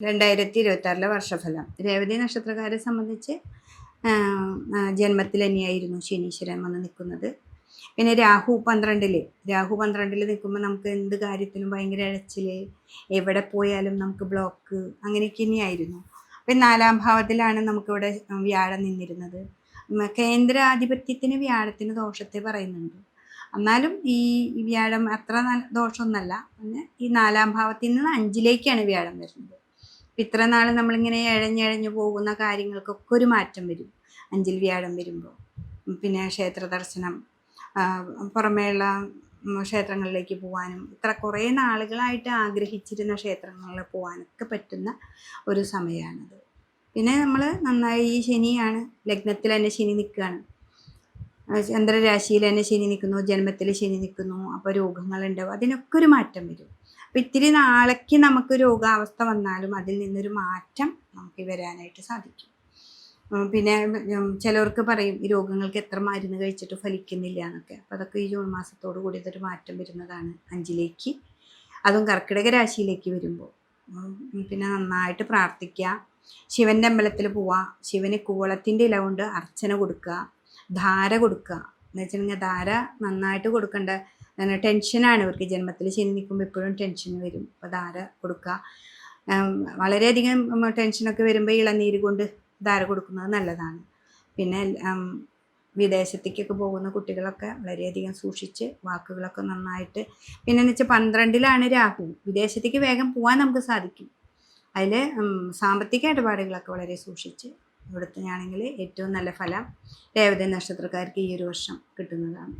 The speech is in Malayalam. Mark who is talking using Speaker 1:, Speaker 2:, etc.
Speaker 1: രണ്ടായിരത്തി ഇരുപത്തി വർഷഫലം. രേവതി നക്ഷത്രകാരെ സംബന്ധിച്ച് ജന്മത്തിൽ തന്നെയായിരുന്നു ശനീശ്വരൻ വന്ന് നിൽക്കുന്നത്. പിന്നെ രാഹു പന്ത്രണ്ടിൽ. രാഹു പന്ത്രണ്ടിൽ നിൽക്കുമ്പോൾ നമുക്ക് എന്ത് കാര്യത്തിനും ഭയങ്കര ഇഴച്ചിൽ എവിടെ പോയാലും നമുക്ക് ബ്ലോക്ക് അങ്ങനെയൊക്കെ തന്നെയായിരുന്നു. അപ്പം നാലാം ഭാവത്തിലാണ് നമുക്കിവിടെ വ്യാഴം നിന്നിരുന്നത്. കേന്ദ്രാധിപത്യത്തിന് വ്യാഴത്തിന് ദോഷത്തെ പറയുന്നുണ്ട്. എന്നാലും ഈ വ്യാഴം അത്ര നല്ല ദോഷമൊന്നല്ല. പിന്നെ ഈ നാലാം ഭാവത്തിൽ നിന്ന് അഞ്ചിലേക്കാണ് വ്യാഴം വരുന്നത്. ഇത്ര നാൾ നമ്മളിങ്ങനെ എഴഞ്ഞഴഞ്ഞു പോകുന്ന കാര്യങ്ങൾക്കൊക്കെ ഒരു മാറ്റം വരും. അഞ്ചിൽ വ്യാഴം വരുമ്പോൾ പിന്നെ ക്ഷേത്ര ദർശനം പുറമേയുള്ള ക്ഷേത്രങ്ങളിലേക്ക് പോകാനും ഇത്ര കുറേ നാളുകളായിട്ട് ആഗ്രഹിച്ചിരുന്ന ക്ഷേത്രങ്ങളിൽ പോകാനൊക്കെ പറ്റുന്ന ഒരു സമയമാണത് പിന്നെ നമ്മൾ നന്നായി ഈ ശനിയാണ് ലഗ്നത്തിൽ തന്നെ ശനി നിൽക്കുകയാണ് ചന്ദ്രരാശിയിൽ തന്നെ ശനി നിൽക്കുന്നു ജന്മത്തിൽ ശനി നിൽക്കുന്നു അപ്പോൾ രോഗങ്ങളുണ്ടാവും അതിനൊക്കെ ഒരു മാറ്റം വരും. അപ്പം ഇത്തിരി നാളേക്ക് നമുക്ക് രോഗാവസ്ഥ വന്നാലും അതിൽ നിന്നൊരു മാറ്റം നമുക്ക് വരാനായിട്ട് സാധിക്കും. പിന്നെ ചിലവർക്ക് പറയും ഈ രോഗങ്ങൾക്ക് എത്ര മരുന്ന് കഴിച്ചിട്ട് ഫലിക്കുന്നില്ല എന്നൊക്കെ. അപ്പം അതൊക്കെ ഈ ജൂൺ മാസത്തോടു കൂടി ഇതൊരു മാറ്റം വരുന്നതാണ് അഞ്ചിലേക്ക്. അതും കർക്കിടക രാശിയിലേക്ക് വരുമ്പോൾ. പിന്നെ നന്നായിട്ട് പ്രാർത്ഥിക്കുക. ശിവന്റെ അമ്പലത്തിൽ പോവുക. ശിവന് കൂവളത്തിന്റെ ഇല കൊണ്ട് അർച്ചന കൊടുക്കുക. ധാര കൊടുക്കുക. എന്ന് വെച്ചിട്ടുണ്ടെങ്കിൽ ധാര നന്നായിട്ട് കൊടുക്കേണ്ട. ടെൻഷനാണ് ഇവർക്ക് ജന്മത്തിൽ. ശനി നിൽക്കുമ്പോൾ എപ്പോഴും ടെൻഷൻ വരും. അപ്പോൾ ധാര കൊടുക്കുക. വളരെയധികം ടെൻഷനൊക്കെ വരുമ്പോൾ ഇളനീര് കൊണ്ട് ധാര കൊടുക്കുന്നത് നല്ലതാണ്. പിന്നെ വിദേശത്തേക്കൊക്കെ പോകുന്ന കുട്ടികളൊക്കെ വളരെയധികം സൂക്ഷിച്ച് വാക്കുകളൊക്കെ നന്നായിട്ട്. പിന്നെ എന്ന് വെച്ചാൽ പന്ത്രണ്ടിലാണ് രാഹു. വിദേശത്തേക്ക് വേഗം പോകാൻ നമുക്ക് സാധിക്കും. അതിൽ സാമ്പത്തിക ഇടപാടുകളൊക്കെ വളരെ സൂക്ഷിച്ച് ഇവിടുത്തെ ആണെങ്കിൽ ഏറ്റവും നല്ല ഫലം രേവതി നക്ഷത്രക്കാർക്ക് ഈ ഒരു വർഷം കിട്ടുന്നതാണ്.